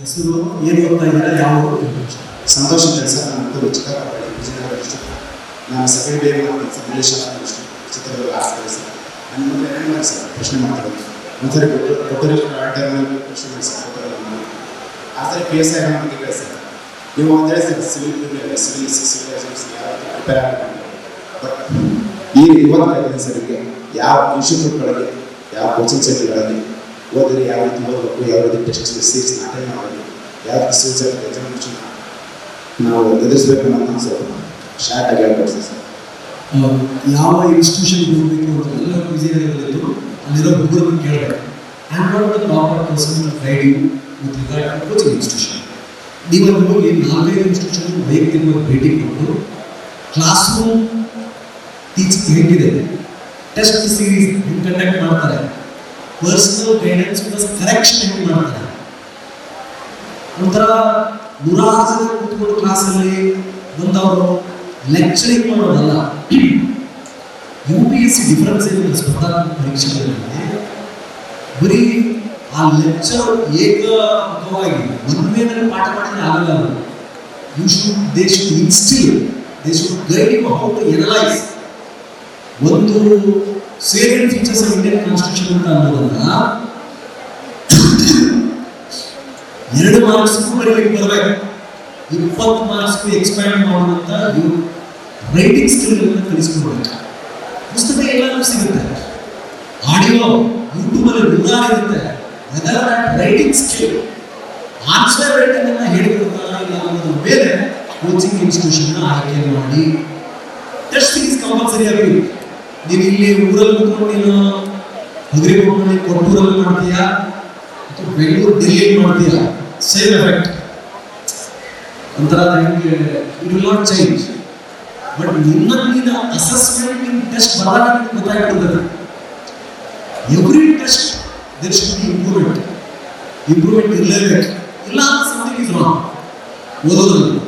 ಹೆಸರು ಏನು ಓದ್ತಾ ಇದ್ದೀರಾ ಯಾವ ಸಂತೋಷ್ ಅಂತ ಸರ್ ನನ್ನ ಮಕ್ಕಳು ಚಿಕ್ಕಬಳ್ಳಾಪುರ ವಿಜಯನಗರ ಡಿಸ್ಟ್ರಿಕ್ಟ್ ನಾನು second day sir relation Chitradurga ಆಗ್ತದೆ ಸರ್. ನನ್ನ ಮುಂದೆ ಏನು ಸರ್ ಪ್ರಶ್ನೆ ಮಾಡ್ತಾರೆ. ಒಂದ್ಸರಿ ಟರ್ಮಿನಲ್ ಪ್ರಶ್ನೆ ಮಾಡಿ ಆ ಥರ ಪಿ ಎಸ್ ಐ ನಮಗೆ ಕೇಳಿ ಸರ್. ನೀವು ಅಂದರೆ ಸರ್ ಸಿವಿಲ್ ಸಿವಿಲ್ ಸಿವಿಲ್ ಯಾವ ಪ್ರಿಪೇರ್ ಆಗಬೇಕು ಬಟ್ ಈ ಇವತ್ತು ಸರ್ ಯಾವ ಇನ್ಸ್ಟಿಟ್ಯೂಟ್ಗಳಲ್ಲಿ ಯಾವ ಕೋಚಿಂಗ್ ಸೆಂಟರ್ಗಳಲ್ಲಿ ಓದಿದ್ರೆ ಯಾವ ರೀತಿ ಓದಬೇಕು ಯಾವ ರೀತಿ ಟೆಸ್ಟ್ ಸೀರೀಸ್ ಅಟೆಂಡ್ ಮಾಡಬೇಕು ಯಾವ ಸಿವಿಲ್ ಎಕ್ಸಾಮಿನೇಷನ್ ನಾವು ಎದುರಿಸಬೇಕು ಅನ್ನೋದು ಶಾರ್ಟ್ ಆಗಿ ಹೇಳ್ಕೊಡ್ತೀವಿ ಸರ್ ಯಾವ ಇನ್ಸ್ಟಿಟ್ಯೂಷನ್ ಹೋಗಬೇಕು ಎಲ್ಲ ವಿಜಯನಗರದಲ್ಲಿದ್ದು ಅಲ್ಲಿರೋ ಹುಡುಗರನ್ನು ಕೇಳಬೇಕು. And not the proper person guide you with regard to institution ನೀವು ಅಲ್ಲಿ ಹೋಗಿ ಇನ್ಸ್ಟಿಟ್ಯೂಷನ್ ವೈಯಕ್ತಿಕವಾಗಿ ಭೇಟಿ ಕೊಟ್ಟು ಕ್ಲಾಸ್ ರೂಮ್ ಟೀಚ್ ಹೇಗಿದೆ ಟೆಸ್ಟ್ ಸೀರೀಸ್ ಕಂಡಕ್ಟ್ ಮಾಡ್ತಾರೆ ಪರ್ಸನಲ್ ಗೈಡೆನ್ಸ್ ಪ್ಲಸ್ ಕರೆಕ್ಷನ್ ಹೆಂಗೆ ಮಾಡ್ತಾರೆ ಒಂಥರ ನೂರಾರು ಜನ ಕೂತ್ಕೊಂಡು ಕ್ಲಾಸಲ್ಲಿ ಬಂದವರು ಲೆಕ್ಚರಿಂಗ್ ಮಾಡೋದಲ್ಲ U P S C difference ಏನಿದೆ ಸ್ಪರ್ಧಾತ್ಮಕ ಪರೀಕ್ಷೆಗಳಲ್ಲಿ ಬರೀ ಆ ಲೆಕ್ಚರ್ ಏಕವಾಗಿ ಒಂದ್ಮೇಲೆ ಪಾಠ ಮಾಡಿದ್ರೆ ಆಗಲ್ಲ you should they should instil they should guide you how to analyse ಒಂದು serial features of Indian constitution ಅಂತ ಅನ್ನೋದನ್ನ ಎರಡು ಮಾರ್ಕ್ಸ್ ಬರೀಲಿಕ್ಕೆ ಬರಬೇಕು. ಇಪ್ಪತ್ತು ಮಾರ್ಕ್ಸ್ಗೂ ಎಕ್ಸ್ಪ್ಯಾಂಡ್ ಮಾಡುವಂತ ರೈಟಿಂಗ್ ಸ್ಕಿಲ್ಗಳನ್ನು ಕಲಿಸ್ಕೊಡ್ಬೇಕು. ಪುಸ್ತಕ ಎಲ್ಲರೂ ಸಿಗುತ್ತೆ. ಆಡಿಯೋ ಯೂಟ್ಯೂಬಲ್ಲಿ ನೂರಾರು ಇರುತ್ತೆ. ಅದರ ರೈಟಿಂಗ್ ಸ್ಕಿಲ್ ಆನ್ಸರ್ ರೈಟಿಂಗ್ ಅನ್ನ ಹೇಳಿಕೊಡ್ತಾರ ಇಲ್ಲ ಅನ್ನೋದ್ರ ಮೇಲೆ ಕೋಚಿಂಗ್ ಇನ್ಸ್ಟಿಟ್ಯೂಷನ್ ಆಯ್ಕೆ ಮಾಡಿ. ಟೆಸ್ಟ್ ಸೀರೀಸ್ ಕಂಪಲ್ಸರಿ ಆಗಬೇಕು ನೀವು ಇಲ್ಲಿ ಊರಲ್ಲಿ ಕೂತ್ಕೊಂಡು ನೀನು ಹಗರಿಬೊಮ್ಮನೆ ಕೊಟ್ಟೂರಲ್ಲಿ ಮಾಡ್ತೀಯಾ ಅಥವಾ ಬೆಂಗಳೂರು ಡೆಲ್ಲಿ ಮಾಡ್ತೀಯ ಸೇಮ್ ಎಫೆಕ್ಟ್ ಒಂಥರ ನಿಮಗೆ it will not change but ನಿನ್ನ ನಿನ್ನ ಅಸೆಸ್ಮೆಂಟ್ ಇನ್ ಟೆಸ್ಟ್ ಬಹಳ ಗೊತ್ತಾಗ್ತದೆ every test there should be improvement improvement ಇರಲೇಬೇಕು. ಇಲ್ಲ ಸಮಥಿಂಗ್ ಇಸ್ ರಾಂಗ್ ಓದೋದ್ರಲ್ಲಿ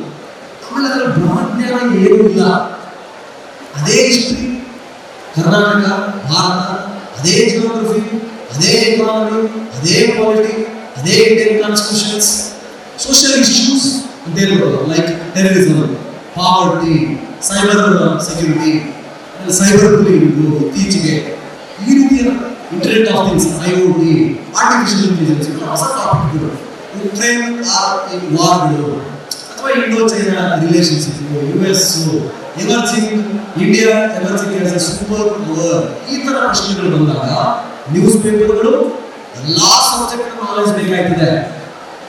ಆಮೇಲೆ ಅದರ ಬ್ರಹ್ಮಜ್ಞಾನ ಏನೂ ಇಲ್ಲ. ಅದೇ ಹಿಸ್ಟ್ರಿ ಕರ್ನಾಟಕ ಭಾರತ ಅದೇ ಜಿಯೋಗ್ರಫಿ ಅದೇ ಎಕಾನಮಿ ಅದೇ ಪಾಲಿಟಿ ಅದೇ ಇಂಡಿಯನ್ ಕಾನ್ಸ್ಟಿಟ್ಯೂಷನ್ಸ್ ಸೋಷಿಯಲ್ ಇಶ್ಯೂಸ್ ಅಂತ ಹೇಳ್ಬೋದು like terrorism poverty cyber security cyber bullying ಇತ್ತೀಚೆಗೆ ಈ ರೀತಿಯ internet of things I O T artificial intelligence ಹೊಸ ಟಾಪಿಕ್ಗಳು ಯುಕ್ರೇನ್ ಆರ್ ವಾರ್ಗಳು ಅಥವಾ Indo China relationship U S emerging India emerging as a super power ಈ ತರ ಪ್ರಶ್ನೆಗಳು ಬಂದಾಗ ನ್ಯೂಸ್ ಪೇಪರ್ಗಳು ಎಲ್ಲಾ ಸಬ್ಜೆಕ್ಟ್ ನಾಲೆಜ್ ಬೇಕಾಗ್ತದೆ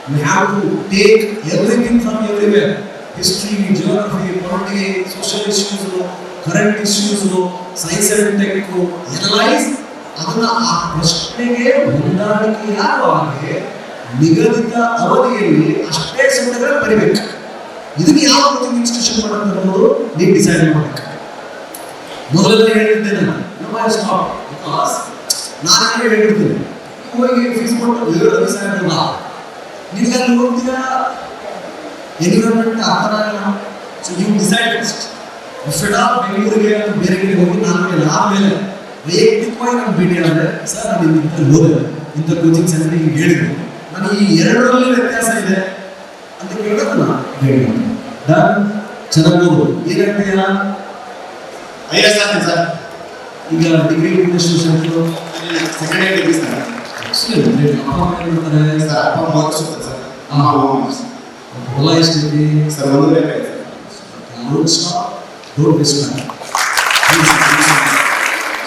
you have to take everything from everywhere history geography polity social issues current issues science and tech analyse ಅದನ್ನ ಆ ಪ್ರಶ್ನೆಗೆ ಹೊಂದಾಣಿಕೆಯಾಗುವ ಹಾಗೆ ನಿಗದಿತ ಅವಧಿಯಲ್ಲಿ ಅಷ್ಟೇ ಸಮಯದಲ್ಲಿ ಬರಿಬೇಕು. ಇದನ್ನ ಯಾವ ಕೋಚಿಂಗ್ ಇನ್ಸ್ಟಿಟ್ಯೂಷನ್ ಮಾಡೋದು ಅನ್ನೋದು ನೀವು ಡಿಸೈಡ್ ಮಾಡಬೇಕು. ಮೊದಲೆಲ್ಲ ಹೇಳಿದ್ದೆ ನಾನು. ನಮ್ಮ ಸ್ಟಾಪ್ ಬಿಕಾಸ್ ನಾನು ಹೇಳಿರ್ತೀನಿ ಹೋಗಿ ಫೀಸ್ ಕೊಟ್ಟು ಎರಡು ದಿವಸ ಇರಲ್ಲ ನಿನ್ಗೆ ಅಲ್ಲಿ ಹೋಗ್ತೀರಾ ಎನ್ವಿರಾನ್ಮೆಂಟ್ ಅರ್ಥ ಆಗಲ್ಲ so you decide first of ಬೆಂಗಳೂರಿಗೆ, ಬೇರೆ ಕಡೆ ಹೋಗಿ ನಾನು ಮೇಲೆ ಆಮೇಲೆ ವೈಯಕ್ತಿಕವಾಗಿ ನಾನು ಭೇಟಿ ಆದರೆ ಸರ್, ನಾನು ಇಂಥ ಹೋದೆ ಇಂಥ ಕೋಚಿಂಗ್ ಸೆಂಟರ್ ಹೇಳಿದ್ರು. ನಾನು ಈ ಎರಡರಲ್ಲಿ ವ್ಯತ್ಯಾಸ ಇದೆ. ಅಂತ ಕೇಳೋದು ನಾನು ಹೇಳಿ ಡನ್ ಚೆನ್ನಾಗಿ ಹೋಗು ಏನಾಗ್ತೀಯಾ ಐ ಎಸ್ ಆರ್ ಸರ್ ಈಗ degree institution second year degree sir ಅಪ್ಪ ಅಮ್ಮ ಏನ್ ಮಾಡ್ತಾರೆ ಸರ್ ಅಪ್ಪ ಅಮ್ಮ ಓದಿಸುತ್ತೆ ಸರ್ ಅಮ್ಮ ಅಮ್ಮ ಹೊಲ ಎಷ್ಟೈತಿ ಸರ್ ಒಂದು ಬೇಕಾಗಿದೆ sir don't stop don't miss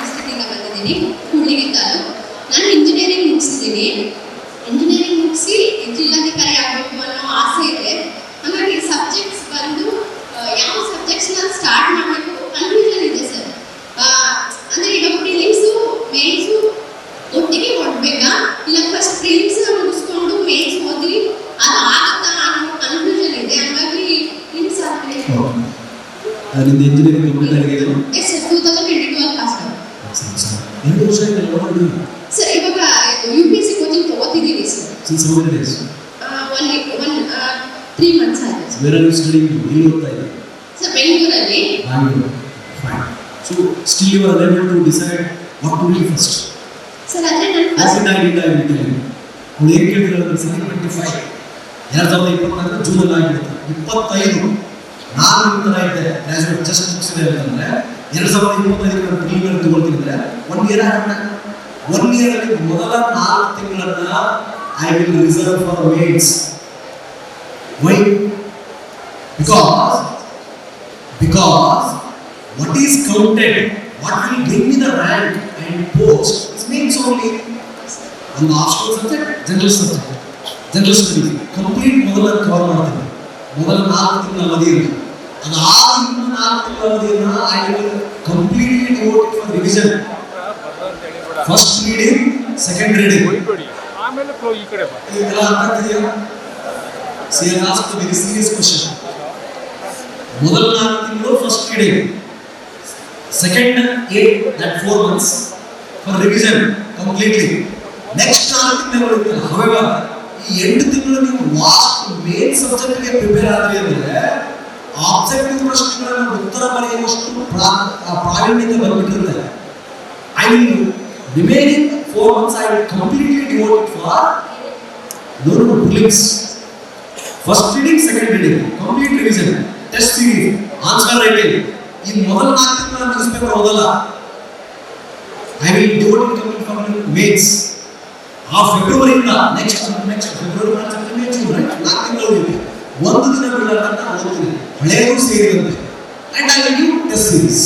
ಹೊಸತಿಂದ ಬಂದಿದ್ದೀನಿ ಹುಬ್ಳಿಗೆ ತಾಲೂಕು ನಾನು ಇಂಜಿನಿಯರಿಂಗ್ ಮುಗಿಸಿದ್ದೀನಿ ಇಂಜಿನಿಯರಿಂಗ್ ಮುಗಿಸಿ ಜಿಲ್ಲಾಧಿಕಾರಿ ಆಗಬೇಕು ಅನ್ನೋ ಆಸೆ ಇದೆ ಹಾಗಾಗಿ ಸಬ್ಜೆಕ್ಟ್ಸ್ ಬಂದು ಆ, ಯಾವ ಸಬ್ಜೆಕ್ಟ್ಸ್ನ ಸ್ಟಾರ್ಟ್ ಮಾಡಬೇಕು ಕನ್ಫ್ಯೂಷನ್ ಇದೆ ಸರ್ ಅಂದರೆ ಈಗ ಪ್ರಿಲಿಮ್ಸು ಮೇನ್ಸು ಒಟ್ಟಿಗೆ ಹೊಡ್ಬೇಕಾ ಇಲ್ಲ ಫಸ್ಟ್ ಪ್ರಿಲಿಮ್ಸ್ ಮುಗಿಸ್ಕೊಂಡು ಮೇನ್ಸ್ ಓದಿ ಅದು ಆಗುತ್ತಾ ಅನ್ನೋ ಕನ್ಫ್ಯೂಷನ್ ಇದೆ ಹಾಗಾಗಿ ಪ್ರಿಲಿಮ್ಸ್ ಆದ್ಮೇಲೆ ನಿಮ್ದು ಇಂಜಿನಿಯರಿಂಗ್ ಕಂಪ್ಲೀಟ್ ಆಗಿದೆ yes sir two thousand twenty two pass ಎರಡು ವರ್ಷ ಆಯ್ತು ನೋಡಿ ಸರ್ ಇವಾಗ U P C coaching sir many days one one three months ಆಗಿದೆ ಸರ್ ಎಲ್ಲಿ ಓದ್ತಾ ಇದ್ದೀರಿ ಸರ್ ಬೆಂಗಳೂರಲ್ಲಿ Bangalore fine so still you are unable to decide what to do first sir ಅದೇ ನಾನು ಫಸ್ಟ್ ಟೆಲ್ ಯು ಅವ್ಳು ಏನು ಕೇಳಿದ್ರೆ ಸೆವೆನ್ ಟ್ವೆಂಟಿ ಫೈವ್ ಎರಡು ಸಾವಿರದ ಇಪ್ಪತ್ನಾಲ್ಕು ಜೂನ್ ಅಲ್ಲಿ ಆಗಿರುತ್ತೆ ಇಪ್ಪತ್ತೈದು. ನಾನು ಈ ಇದೆ. ಇದ್ದೆ ಗ್ರಾಜುಯೇಟ್ ಜಸ್ಟ್ ಮುಗಿಸಿದೆ ಅಂತಂದ್ರೆ ಎರಡು ಸಾವಿರದ ಇಪ್ಪತ್ತೈದು ನಾನು ಪ್ರೀಮಿಯರ್ ತಗೊಳ್ತೀನಿ ಒನ್ ಇಯರ್ ಒನ್ ಇಯರ್ ಅಲ್ಲಿ ಮೊದಲ ನಾಲ್ಕು ತಿಂಗಳನ್ನ I will reserve for mains why because because what is counted, what will bring me the rank and post, it means only on the optional subject, general subject, general studies, complete ಮೊದಲ cover ಮಾಡ್ತೀನಿ ಮೊದಲ ನಾಲ್ಕು ತಿಂಗಳ ಅವಧಿಯಲ್ಲಿ ಅದಾದ ಇನ್ನು ನಾಲ್ಕು ತಿಂಗಳ ಅವಧಿಯನ್ನ I will completely devote for revision first reading second reading ಆಮೇಲೆ ಫ್ಲೋ ಈ ಕಡೆ ಸೀರಿಯಸ್ ಕ್ವಶನ್ ಮೊದಲ ನಾಲ್ಕು ತಿಂಗಳು first reading second at that four months for revision completely next ನಾಲ್ಕು ತಿಂಗಳು ಹವೆವರ್ ಈ ಎಂಟು ತಿಂಗಳು ನೀವು ಲಾಸ್ಟ್ ಮೇನ್ ಸಬ್ಜೆಕ್ಟ್ಗೆ ಪ್ರಿಪೇರ್ ಆದ್ರಿ ಅಂದ್ರೆ ಆಬ್ಜೆಕ್ಟಿವ್ ಪ್ರಶ್ನೆಗಳನ್ನು ಉತ್ತರ ಬರೆಯುವಷ್ಟು I will remaining four months I will completely devote for no no prelims. First reading second reading complete revision test series answer writing ಈ ಮೊದಲ ನಾಲ್ಕು ತಿಂಗಳ ನ್ಯೂಸ್ ಪೇಪರ್ ಓದಲ್ಲ I will devote in complete complete mains ಆ ಫೆಬ್ರವರಿಯಿಂದ next next February March April, May June right ನಾಲ್ಕು ತಿಂಗಳು ಉಳಿದಿದೆ ಒಂದು ದಿನ ಬಿಡಲ್ಲ ಓದ್ತೀನಿ ಹಳೆಯದು ಸೇರಿದಂತೆ and I will give test series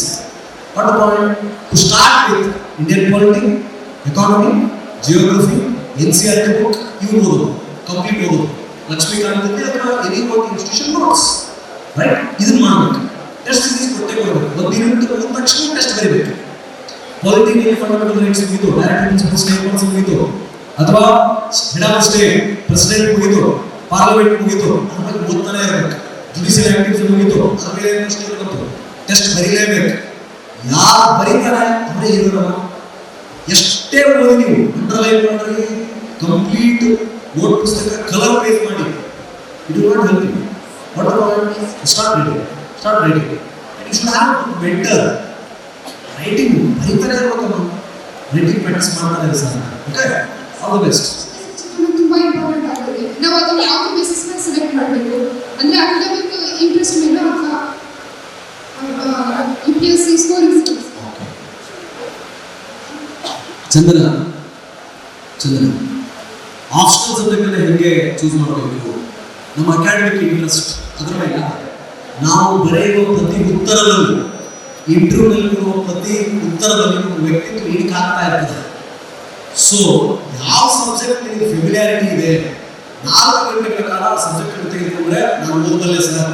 what point to start with Indian polity economy geography N C R T book ಇವು ಓದೋದು ಕಂಪ್ಲೀಟ್ ಓದೋದು ಲಕ್ಷ್ಮೀಕಾಂತ್ ಜೊತೆ ಅಥವಾ ಎನಿ ಒಂದು ಇನ್ಸ್ಟಿಟ್ಯೂಷನ್ ನೋಟ್ಸ್ ರೈಟ್ ಇದನ್ನ ಮಾಡಬೇಕು ಟೆಸ್ಟ್ ಸೀರೀಸ್ ಕೊಟ್ಟೆ ಕೊಡಬೇಕು ಒಂದು ದಿನ ಮುಗಿದ ತಕ್ಷಣ ಟೆಸ್ಟ್ ಬರೀಬೇಕು ಪಾಲಿಟಿಕಲ್ ಫಂಡಮೆಂಟಲ್ ರೈಟ್ಸ್ ಮುಗಿದು ಡೈರೆಕ್ಟ್ ಪ್ರಿನ್ಸಿಪಲ್ ಸ್ಟೇಟ್ಮೆಂಟ್ಸ್ ಮುಗಿದು ಅಥವಾ ಹೆಡ್ ಆಫ್ ಸ್ಟೇಟ್ ಪ್ರೆಸಿಡೆಂಟ್ ಮುಗಿದು ಪಾರ್ಲಿಮೆಂಟ್ ಮುಗಿದು ಆಮೇಲೆ ಓದ್ತಾನೆ ಇರಬೇಕು ಜುಡಿಷಿಯಲ್ ಆಕ್ಟಿವಿಟೀಸ್ ಮುಗಿದು ಆಮೇಲೆ ಪ್ರಶ್ನೆ ಬಂತು ಟೆಸ್ಟ್ ಬರೀಲೇಬೇಕು ಯಾರು ಬರೀತಾರೆ ಅವರೇ ಇರೋದಲ್ಲ ಎಷ್ಟೇ ಓದಿ ನೀವು ಅಂಡರ್ಲೈನ್ ಮಾಡಿ ಕಂಪ್ಲೀಟ್ ನೋಟ್ ಪುಸ್ತಕ ಕಲರ್ ಪೇಜ್ ಮಾಡಿ. It not help you what about start writing start writing it is have better writing ಬರೀತಾನೆ ನಾವು ರೈಟಿಂಗ್ ಪ್ರಾಕ್ಟೀಸ್ ಮಾಡ್ತಾರೆ sir okay all the best ಅಂದ್ರೆ ಅಕಾಡೆಮಿಕ್ ಇಂಟ್ರೆಸ್ಟ್ ಮೇಲೆ ಅಥವಾ U P S C scoring ಚಂದನ. ಚಂದ್ರ optional ಅನ್ನ ಹೇಗೆ ಚೂಸ್ ಮಾಡಬೇಕು ನಮ್ಮ ಅಕಾಡೆಮಿಕ್ ಇಂಟ್ರೆಸ್ಟ್ ಅದರ ಮೇಲೆ. ನಾವು ಬರೆಯುವ ಪ್ರತಿ ಉತ್ತರದಲ್ಲೂ ಇಂಟರ್ವ್ಯೂನಲ್ಲಿ ಕೊಡುವ ಪ್ರತಿ ಉತ್ತರದಲ್ಲಿ ವ್ಯಕ್ತಿತ್ವ ಏನಕ್ಕೆ ಆಗ್ತಾ ಇರ್ತದೆ? ಸೊ ಯಾವ ಸಬ್ಜೆಕ್ಟ್ ನಿಮಗೆ ಫೆಮಿಲಿಯಾರಿಟಿ ಇದೆ? ನಾಲ್ಕು ಗಂಟೆಗಳ ಕಾಲ ಸಬ್ಜೆಕ್ಟ್ ತೆಗೆದುಕೊಂಡ್ರೆ ನಾನು ಓದಲ್ಲೇ sir.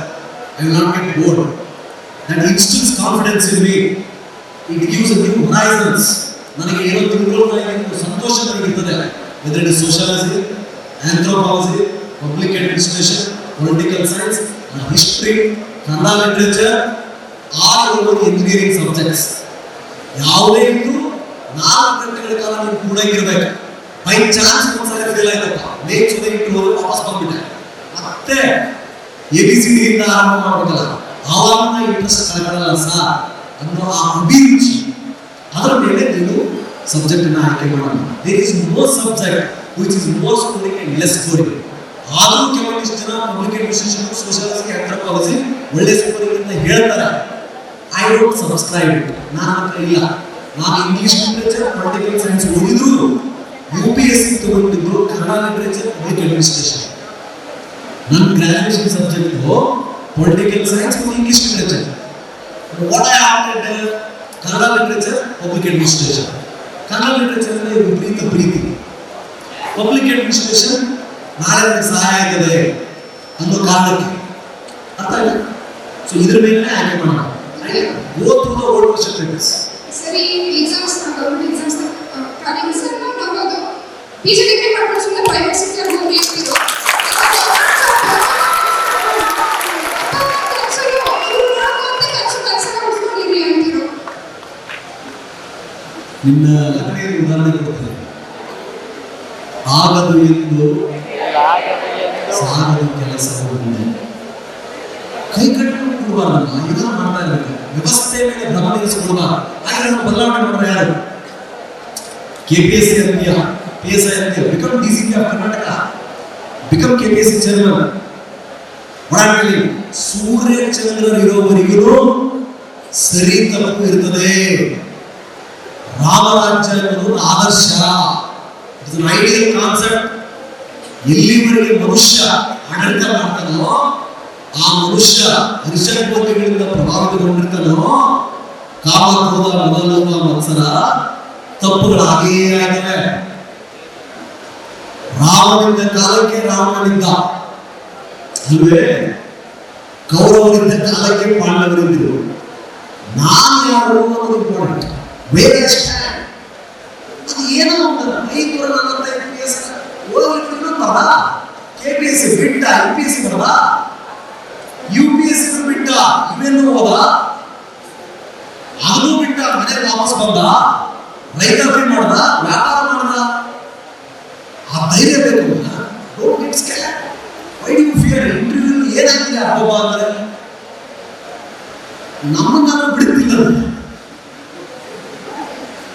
I not get bored that instills confidence in me it gives new horizons ನನಗೆ ಏನೋ ತಿಳ್ಕೊಳ್ಳೋದಾಗಿ ಸಂತೋಷ ನನಗಿರ್ತದೆ whether it sociology anthropology public administration political science history Kannada literature or engineering subjects ಯಾವುದೇ ಇದ್ದು ನಾಲ್ಕು ಗಂಟೆಗಳ ಕಾಲ ನೀವು ಕೂಡ ಇರಬೇಕು. ಬೈ ಚಾನ್ಸ್ ಒಂದ್ಸಲ ಫೇಲ್ ಆಯ್ತಪ್ಪ. ನೇಚರ್ ಇಟ್ಟು ವಾಪಸ್ ಬಂದ್ಬಿಟ್ಟೆ. ಮತ್ತೆ ಎ ಬಿ ಸಿ ಡಿಯಿಂದ ಆರಂಭ ಮಾಡ್ಬೇಕಲ್ಲ. ಆವಾಗ ಇಂಟ್ರೆಸ್ಟ್ ಕಳ್ಕೊಳ್ಳಲ್ಲ ಸರ್? ಅನ್ನೋ ಆ ಅಭಿರುಚಿ. ಅದರ ಮೇಲೆ ನೀವು ಸಬ್ಜೆಕ್ಟ್ ಅನ್ನ ಆಯ್ಕೆ ಮಾಡೋಣ there is no subject which is more scoring and less scoring ಆದರೂ ಕೆಲವೊಂದಿಷ್ಟು ಜನ ಪಬ್ಲಿಕ್ ಅಡ್ಮಿನಿಸ್ಟ್ರೇಷನ್ ಸೋಷಿಯಾಲಜಿ ಆಂಥ್ರೋಪಾಲಜಿ ಒಳ್ಳೆ ಸ್ಕೋರಿಂಗ್ ಅಂತ ಹೇಳ್ತಾರೆ. ಐ ಡೋಂಟ್ ಸಬ್ಸ್ಕ್ರೈಬ್ ನಾನು ಹತ್ರ ಇಲ್ಲ. ನಾನು ಇಂಗ್ಲಿಷ್ ಲಿಟ್ರೇಚರ್ ಪೊಲಿಟಿಕಲ್ ಸೈನ್ಸ್ ಓದಿದ್ರು ಯು ಪಿ ಎಸ್ ಸಿ ತಗೊಂಡಿದ್ರು ಕನ್ನಡ ಲಿಟ್ರೇಚರ್ ಪಬ್ಲಿಕ್ ಅಡ್ಮಿನಿಸ್ಟ್ರೇಷನ್ ನನ್ನ graduation subject political science English literature what I opted Kannada literature public administration Kannada ಚಲನೆ ವಿಪರೀತ ಪ್ರೀತಿ. ಪಬ್ಲಿಕ್ ಅಡ್ಮಿನಿಸ್ಟ್ರೇಷನ್ ನಾಳೆ ಸಹಾಯ ಆಗಿದೆ ಅನ್ನೋ ಕಾರಣಕ್ಕೆ. ಅರ್ಥ ಆಗಿದೆ ಸೊ ಇದ್ರ ಮೇಲೆ ಆಯ್ಕೆ ಮಾಡೋಣ. ಓದ್ ದ ಓಲ್ಡ್ ಕ್ವಶನ್ ಪೇಪರ್ಸ್ ಸರಿ exams government exams private sector ಹೋಗಿ ನಿನ್ನ ಲಗ್ನೆಯ ಉದಾಹರಣೆ ಕೊಡ್ತಾರೆ ಆಗದು ಎಂದು ಸಾಗದು ಕೆಲಸವನ್ನು ಕೈಕಟ್ಟು ಕೊಡಬಾರ್ದಲ್ಲ ಇದನ್ನ ಮಾಡ್ತಾ ಇರಬೇಕು. ವ್ಯವಸ್ಥೆ ಮೇಲೆ ಭ್ರಮ ನಿಲ್ಲಿಸಿಕೊಡಬಾರ್ದು ಆದ್ರೆ ನಾವು ಬದಲಾವಣೆ ಮಾಡೋರು ಯಾರು? ಕೆ ಪಿ ಎಸ್ ಸಿ ಅಂತೀಯ ಪಿ ಎಸ್ ಐ ಅಂತೀಯ become D C P of Karnataka become K P C chairman ಒಳಗಡೆ ಸೂರ್ಯ ಚಂದ್ರರಿರೋವರೆಗೂ ಸರಿ ತಪ್ಪು ಇರ್ತದೆ. ರಾಮರಾಜ್ಯ ಆದರ್ಶ ಇದು ಐಡಿಯಲ್ ಕಾನ್ಸೆಪ್ಟ್ ಎಲ್ಲಿವರೆಗೆ ಮನುಷ್ಯ ಆಡಳಿತ ಮಾಡ್ತಾನೋ, ಆ ಮನುಷ್ಯ ಋಷಭಗಳಿಂದ ಪ್ರಭಾವಿತಗೊಂಡಿರ್ತಾನೋ ಕಾಮ ಕ್ರೋಧ ಮೊದಲೋಪ ಮತ್ಸರ ತಪ್ಪುಗಳಾಗೇ ಆಗಿವೆ. ರಾಮನಿಂದ ಕಾಲಕ್ಕೆ ರಾಮನಿಂದ ಅಲ್ವೇ? ಕೌರವನಿಂದ ಕಾಲಕ್ಕೆ ಪಾಂಡವರಿದ್ದರು ನಾನು ಯಾರು ಅನ್ನೋದು ಇಂಪಾರ್ಟೆಂಟ್ ವೇರ್ ಸ್ಟ್ಯಾಂಡ್ ಅದು ಏನೋ ಒಂದು ಐನೂರ ನಲವತ್ತೈದು ಪಿ ಎಸ್ ಓದಿರ್ತೀನಂತಲ್ಲ ಕೆ ಪಿ ಎಸ್ ಸಿ ಬಿಟ್ಟ ಯು ಪಿ ಎಸ್ ಸಿ ಬರಲ್ಲ ಯು ಪಿ ಎಸ್ ಸಿ ಬಿಟ್ಟ ಇವೆಲ್ಲೂ ಹೋದ ಅದು ಬಿಟ್ಟ ಮನೆಗೆ ವಾಪಸ್ ಬಂದ ರೈತಾಪಿ ಮಾಡ್ದ ವ್ಯಾಪಾರ ಮಾಡ್ದ ಆ ಧೈರ್ಯ ಬೇಕು don't get scare why do fear interview ಏನಾಗಿದೆ ಅಬ್ಬಬ್ಬ ಅಂದ್ರೆ ನಮ್ಮನ್ನ ಬಿಡ್ತಿಲ್ಲ ಅದು.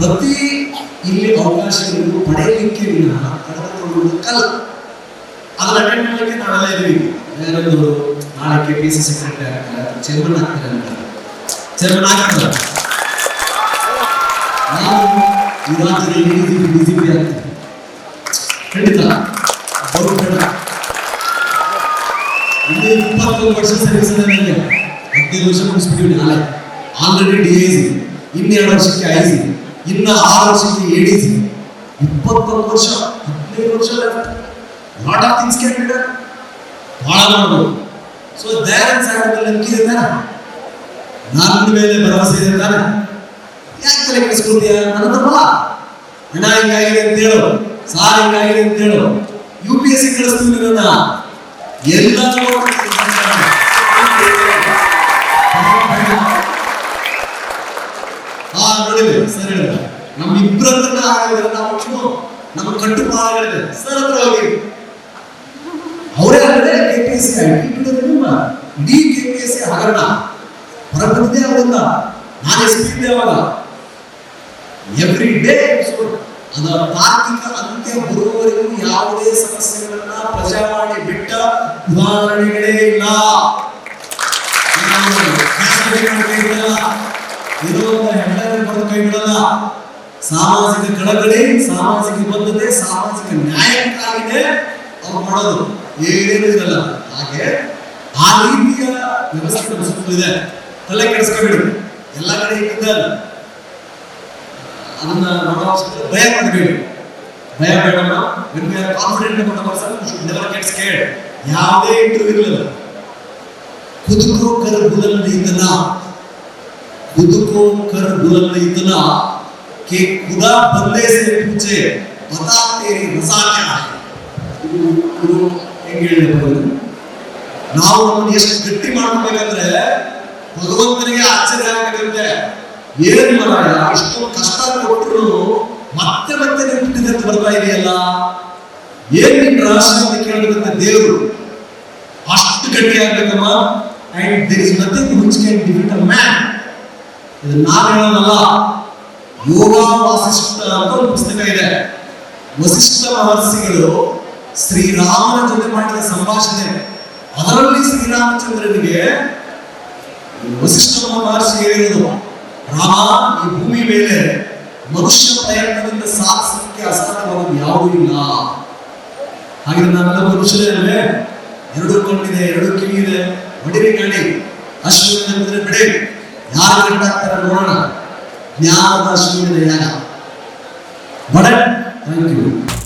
ಪ್ರತಿ ಇಲ್ಲಿ ಅವಕಾಶಗಳನ್ನು ಪಡೆಯಲಿಕ್ಕೆ ವಿನಃ ಕಲ. ಅದನ್ನ ಅಟೆಂಡ್ ಮಾಡಲಿಕ್ಕೆ ನಾವೆಲ್ಲ ಇದ್ದೀವಿ ನಾಳೆ ಕೆ ಪಿ ಸಿ ಸೆಕ್ರೆಟರಿ ಆಗ್ತಾರೆ ಚೇರ್ಮನ್ ಆಗ್ತಾರೆ ಅಂತ. ಚೇರ್ಮನ್ ಆಗ್ತಾರೆ ನಾವು ಈ ರಾಜ್ಯದಲ್ಲಿ ಡಿ ಸಿ ಪಿ ಆಗ್ತೀವಿ. ಖಂಡಿತ. ಇಲ್ಲಿ ವರ್ಷ ಸರ್ವಿಸ್ ನನಗೆ. ಹದಿನೈದು ವರ್ಷ ಮುಗಿಸ್ಬಿಟ್ಟಿವಿ ನಾಳೆ. ಆಲ್ರೆಡಿ ಡಿ ಐ ಸಿ ಇನ್ನೆರಡು ವರ್ಷಕ್ಕೆ ಐ ಸಿ ಇನ್ನ ಆರು ವರ್ಷಕ್ಕೆ ಡಿ ಇಪ್ಪತ್ತೊಂದು ವರ್ಷ, ಹದಿನೈದು ವರ್ಷ ಲಾಟ್ ಆಫ್ ಥಿಂಗ್ಸ್ ಕ್ಯಾನ್ ಬಹಳ ಸೊ ದಯಾನಂದ ಸಾಗರದಲ್ಲಿ ನಂಬಿಕೆ ನನ್ನ ಮೇಲೆ ಭರವಸೆ ಇದೆ ತಾನೆ ಯಾಕೆ ತಲೆ ಕೆಡಿಸ್ಕೊಳ್ತೀಯ? ನನ್ನ ಬಲ ಹಣ ಹಿಂಗಾಗಿದೆ ಅಂತ ಹೇಳು. ಸಾಲ ಹಿಂಗಾಗಿದೆ ಅಂತ ಹೇಳು. ಯು ಪಿ ಎಸ್ ಸಿ ಕಳಿಸ್ತೀನಿ ನನ್ನ ಎಲ್ಲ ನೋಡಿದ್ರಿ ಸರ್ ಹೇಳಿದ ನಮ್ಮ ಇಬ್ಬರನ್ನ ಆಗಿದ್ರೆ ನಾವು ನಮ್ಮ ಕಟ್ಟುಪಾಡುಗಳಿದೆ ಸರ್ ಹತ್ರ ಹೋಗಿ. ಅವರೇ ಅಂದ್ರೆ ಕೆ ಪಿ ಎಸ್ ಸಿ ಇಡೀ ಕೆ ಪಿ ಎಸ್ ಸಿ ಹಗರಣ. ಹೊರಬಂದಿದೆ ಅವರಿಂದ ನಾನು ಎಸ್ ಪಿ ಅವಾಗ. ಎವ್ರಿ ಡೇ ಅದರ ತಾರ್ಕಿಕ ಅಂತ್ಯ ಬರುವವರೆಗೂ ಯಾವುದೇ ಸಮಸ್ಯೆಗಳನ್ನ ಪ್ರಜಾವಾಣಿ ಬಿಟ್ಟ ಉದಾಹರಣೆಗಳೇ ಇಲ್ಲ. ಸಾಮಾಜಿಕ ಕಳಕಳಿ, ಸಾಮಾಜಿಕ ಬದ್ಧತೆ, ಸಾಮಾಜಿಕ ನ್ಯಾಯಕ್ಕಾಗಿನೇ ಅವ್ರು ಮಾಡೋದು. ಏನೇನು ಇರಲ್ಲ. ಹಾಗೆ ಆ ರೀತಿಯ ವ್ಯವಸ್ಥೆ ನಮ್ಮ ತಲೆ ಕೆಡಿಸ್ಕೊಬೇಡಿ. ಎಲ್ಲ ಕಡೆ ಇದ್ದಲ್ಲ ಅದನ್ನ ನೋಡೋ ಭಯ ಮಾಡಬೇಡಿ ಭಯ ಬೇಡಮ್ಮ ನಿಮ್ಗೆ ಕಾನ್ಫಿಡೆಂಟ್ ಮಾಡೋ ಪರ್ಸನ್ ಶುಡ್ ನೆವರ್ ಯಾವುದೇ ಇಂಟರ್ವ್ಯೂ ಇರಲಿಲ್ಲ ಕುದುಕೋ ಕರ್ ಬುಲಂದ ಇದ್ದನ ಕುದುಕೋ ಕರ್ ಇದ್ದನ कि खुदा बंदे से पूछे बता तेरी रजा क्या है ಇದು- ಇದು ಹೆಂಗ್ ಹೇಳಿದ್ರು ನಾವು ನಮ್ಮನ್ನು ಎಷ್ಟು ಗಟ್ಟಿ ಮಾಡ್ಕೋಬೇಕಂದ್ರೆ ಭಗವಂತನಿಗೆ ಆಶ್ಚರ್ಯ ಆಗಬೇಕಂತೆ ಏನ್ ಮಾರಾಯ ಇಷ್ಟು ಕಷ್ಟ ಕೊಟ್ಟರು ಮತ್ತೆ ಮತ್ತೆ ನೀವು ಹುಟ್ಟಿದಂತ ಬರ್ತಾ ಇದೆಯಲ್ಲ ಏನ್ ನಿನ್ ರಹಸ್ಯ ಅಂತ ಕೇಳಬೇಕಂತ ದೇವರು ಅಷ್ಟು ಗಟ್ಟಿ ಆಗ್ಬೇಕಮ್ಮ and there is nothing which can defeat a man ಇದು ನಾನು ಹೇಳೋದಲ್ಲ ಯೋಗ ವಾಸಿಷ್ಠ ಅಂತ ಒಂದು ಪುಸ್ತಕ ಇದೆ. ವಸಿಷ್ಠ ಮಹರ್ಷಿಗಳು ಶ್ರೀರಾಮನ ಜೊತೆ ಮಾಡಿದ ಸಂಭಾಷಣೆ. ಅದರಲ್ಲಿ ಶ್ರೀರಾಮಚಂದ್ರನಿಗೆ ವಸಿಷ್ಠ ಮಹರ್ಷಿ ಹೇಳಿದರು ರಾಮ, ಈ ಭೂಮಿ ಮೇಲೆ ಮನುಷ್ಯ ಪ್ರಯತ್ನದಿಂದ ಸಾಧಿಸಲಿಕ್ಕೆ ಅಸಾಧ್ಯವಾದ ಯಾವುದೂ ಇಲ್ಲ. ಹಾಗೆ ನಾವೆಲ್ಲ ಮನುಷ್ಯರೇ ಎರಡು ಕಣ್ಣಿದೆ, ಎರಡು ಕಿವಿ ಇದೆ ಹೊಡಿರಿ ಗಾಡಿ ಅಶ್ವಿನ ಬಿಡಿ ಯಾರು ಗಂಟಾಗ್ತಾರೆ ನೋಡೋಣ. ಜ್ಞಾನದ ಅಶ್ವಿನ ಯಾಗ ಬಡ ಥ್ಯಾಂಕ್ ಯು